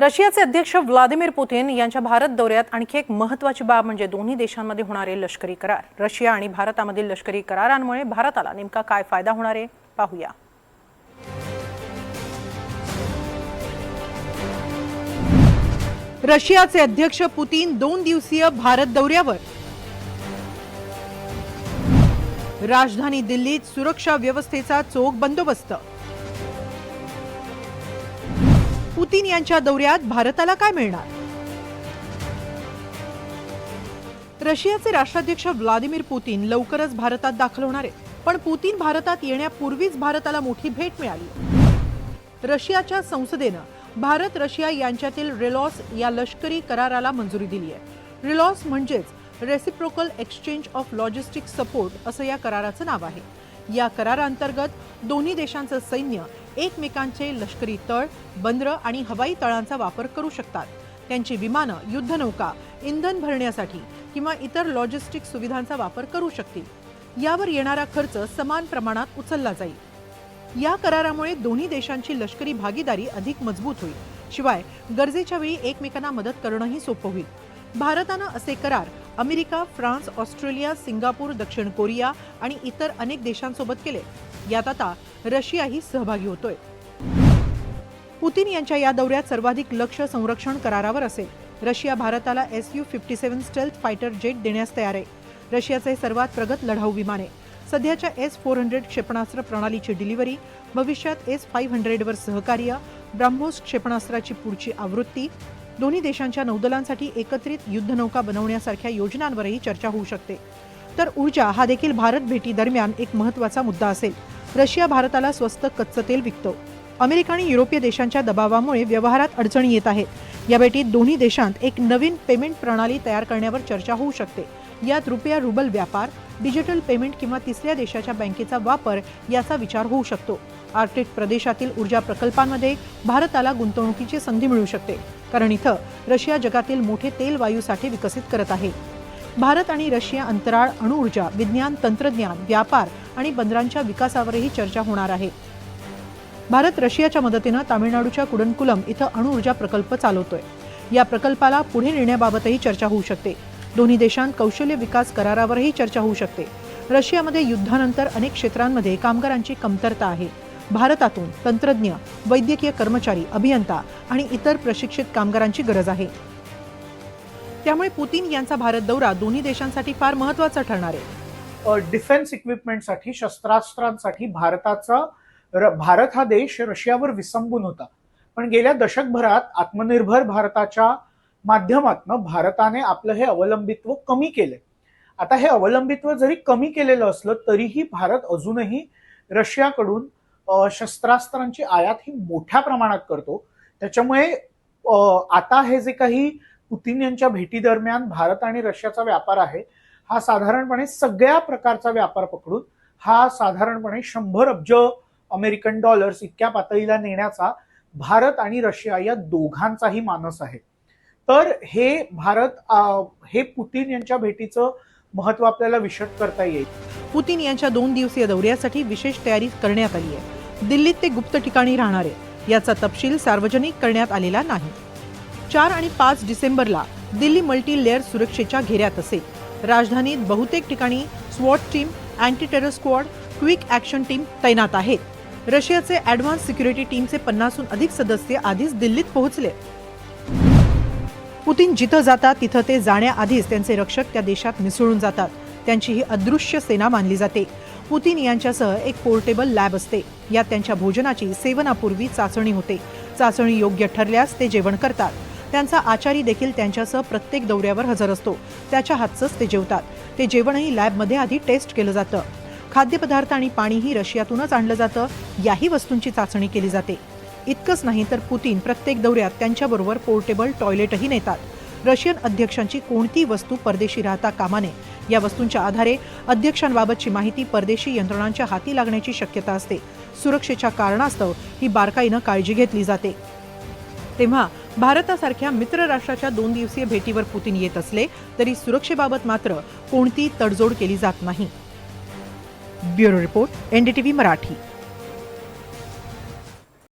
रशियाचे अध्यक्ष Vladimir Putin यांच्या भारत दौऱ्यात आणखी एक महत्वाची बाब म्हणजे दोन्ही देशांमध्ये होणारे लष्करी करार. रशिया आणि भारतामधील लष्करी करारांमुळे भारताला नेमका काय फायदा होणार आहे? पाहूया. रशियाचे अध्यक्ष पुतीन दोन दिवसीय भारत दौऱ्यावर. राजधानी दिल्लीत सुरक्षा व्यवस्थेचा चोख बंदोबस्त. पुतीन यांच्या दौऱ्यात भारताला काय मिळणार? रशियाचे राष्ट्राध्यक्ष व्लादिमीर पुतीन लवकरच भारतात दाखल होणार आहेत. पण पुतीन भारतात येण्यापूर्वीच भारताला मोठी भेट मिळाली. रशियाच्या संसदेनं भारत रशिया यांच्यातील रेलॉस या लष्करी कराराला मंजुरी दिली आहे. रेलॉस म्हणजेच reciprocal exchange of logistic support असं या कराराचं नाव आहे. या कराराअंतर्गत दोन्ही देशांचं सैन्य एकमेकांचे लष्करी तळ बंदरं आणि हवाई तळांचा वापर करू शकतात. त्यांची विमानं युद्धनौका इंधन भरण्यासाठी किंवा इतर लॉजिस्टिक सुविधांचा वापर करू शकतील. यावर येणारा खर्च समान प्रमाणात उचलला जाईल. या करारामुळे दोन्ही देशांची लष्करी भागीदारी अधिक मजबूत होईल. शिवाय गरजेच्या वेळी एकमेकांना मदत करणंही सोपं होईल. भारतानं असे करार अमेरिका फ्रान्स ऑस्ट्रेलिया सिंगापूर दक्षिण कोरिया आणि इतर अनेक देशांसोबत केले. यात आता रशियाही सहभागी होतोय. पुतीन यांच्या या दौऱ्यात सर्वाधिक लक्ष संरक्षण करारावर असेल. रशिया भारताला S U fifty seven stealth fighter jet देण्यास तयार आहे. रशियाचे सर्वात प्रगत लढाऊ विमाने सध्याच्या एस फोर हंड्रेड क्षेपणास्त्र प्रणालीची डिलिव्हरी भविष्यात एस फाईव्ह हंड्रेडवर सहकार्य ब्राह्मोस क्षेपणास्त्राची पुढची आवृत्ती दोन्ही देशांच्या नौदलांसाठी एकत्रित युद्धनौका बनवण्यासारख्या योजनांवरही चर्चा होऊ शकते. तर ऊर्जा हा देखील भारत भेटी दरम्यान एक महत्त्वाचा मुद्दा असेल. रशिया भारताला स्वस्त कच्चं तेल विकतो. अमेरिका आणि युरोपीय देशांच्या दबावामुळे व्यवहारात अडचणी येत आहेत. या भेटीत दोन्ही देशांत एक नवीन पेमेंट प्रणाली तयार करण्यावर चर्चा होऊ शकते. यात रुपया रुबल व्यापार डिजिटल पेमेंट किंवा तिसऱ्या देशाच्या बँकेचा वापर याचा विचार होऊ शकतो. आर्क्टिक प्रदेशातील ऊर्जा प्रकल्पांमध्ये भारताला गुंतवणुकीची संधी मिळू शकते. कारण इथं रशिया जगातील मोठे तेल वायू साठे विकसित करत आहे. भारत आणि रशिया अंतराळ अणुऊर्जा विज्ञान तंत्रज्ञान व्यापार आणि बंदरांच्या विकासावरही चर्चा होणार आहे. भारत रशियाच्या मदतीनं तामिळनाडूच्या कुडनकुलम इथं अणुऊर्जा प्रकल्प चालवतोय. या प्रकल्पाला पुढे नेण्याबाबतही चर्चा होऊ शकते. दोन्ही देशांत कौशल्य विकास करारावरही चर्चा होऊ शकते. रशियामध्ये युद्धानंतर अनेक क्षेत्रांमध्ये कामगारांची कमतरता आहे. भारतातून तंत्रज्ञ वैद्यकीय कर्मचारी अभियंता आणि इतर प्रशिक्षित कामगारांची गरज आहे. त्यामुळे पुतीन यांचा भारत दौरा दोन्ही देशांसाठी फार महत्त्वाचा ठरणार आहे. डिफेन्स इक्विपमेंटसाठी शस्त्रास्त्रांसाठी भारताचा र- भारत हा देश रशियावर विसंबून होता. पण गेल्या दशकभरात आत्मनिर्भर भारताच्या माध्यमातून भारताने आपलं हे अवलंबित्व कमी केलंय. आता हे अवलंबित्व जरी कमी केलेलं असलं तरीही भारत अजूनही रशियाकडून शस्त्रास्त्रांची आयात ही मोठ्या प्रमाणात करतो. त्याच्यामुळे आता हे जे काही पुतीन यांच्या भेटीदरम्यान भारत आणि रशियाचा व्यापार आहे हा साधारणपणे सगळ्या प्रकारचा व्यापार पकडून हा साधारणपणे शंभर अब्ज अमेरिकन डॉलर्स इतक्या पातळीला नेण्याचा भारत आणि रशिया या दोघांचाही मानस आहे. तर हे भारत हे पुतीन यांच्या भेटीचं महत्त्व आपल्याला विशद करता येईल. पुतीन यांच्या दोन दिवसीय दौऱ्यासाठी विशेष तयारी करण्यात आली आहे. दिल्लीत ते गुप्त ठिकाणी राहणार आहे. याचा तपशील सार्वजनिक करण्यात आलेला नाही. चार आणि पाच डिसेंबरला दिल्ली मल्टी लेअर सुरक्षेच्या घेऱ्यात असेल. राजधानीत बहुतेक ठिकाणी स्वॉट team anti terror squad quick action team तैनात आहेत. रशियाचे ॲडव्हान्स सिक्युरिटी टीमचे पन्नासहून अधिक सदस्य आधीच दिल्लीत पोहोचले. पुतीन जिथं जातात तिथं ते जाण्याआधीच त्यांचे रक्षक त्या देशात मिसळून जातात. त्यांची ही अदृश्य सेना मानली जाते. पुतीन यांच्यासह एक पोर्टेबल लॅब असते. यात त्यांच्या भोजनाची सेवनापूर्वी चाचणी होते. चाचणी योग्य ठरल्यास ते जेवण करतात. त्यांचा आचारी देखील त्यांच्यासह प्रत्येक दौऱ्यावर हजर असतो. त्याच्या हातचंच ते जेवतात. ते जेवणही लॅबमध्ये आधी टेस्ट केलं जातं. खाद्यपदार्थ आणि पाणीही रशियातूनच आणलं जातं. याही वस्तूंची चाचणी केली जाते. इतकंच नाही तर पुतीन प्रत्येक दौऱ्यात त्यांच्याबरोबर पोर्टेबल टॉयलेटही नेतात. रशियन अध्यक्षांची कोणती वस्तू परदेशी राहता कामा नये या वस्तूंच्या आधारे अध्यक्षांबाबतची माहिती परदेशी यंत्रणांच्या हाती लागण्याची शक्यता असते. सुरक्षेच्या कारणास्तव ही बारकाईनं काळजी घेतली जाते. तेव्हा भारतासारख्या मित्र राष्ट्राच्या दोन दिवसीय भेटीवर पुतीन येत असले तरी सुरक्षेबाबत मात्र कोणती तडजोड केली जात नाही. Bureau report NDTV Marathi.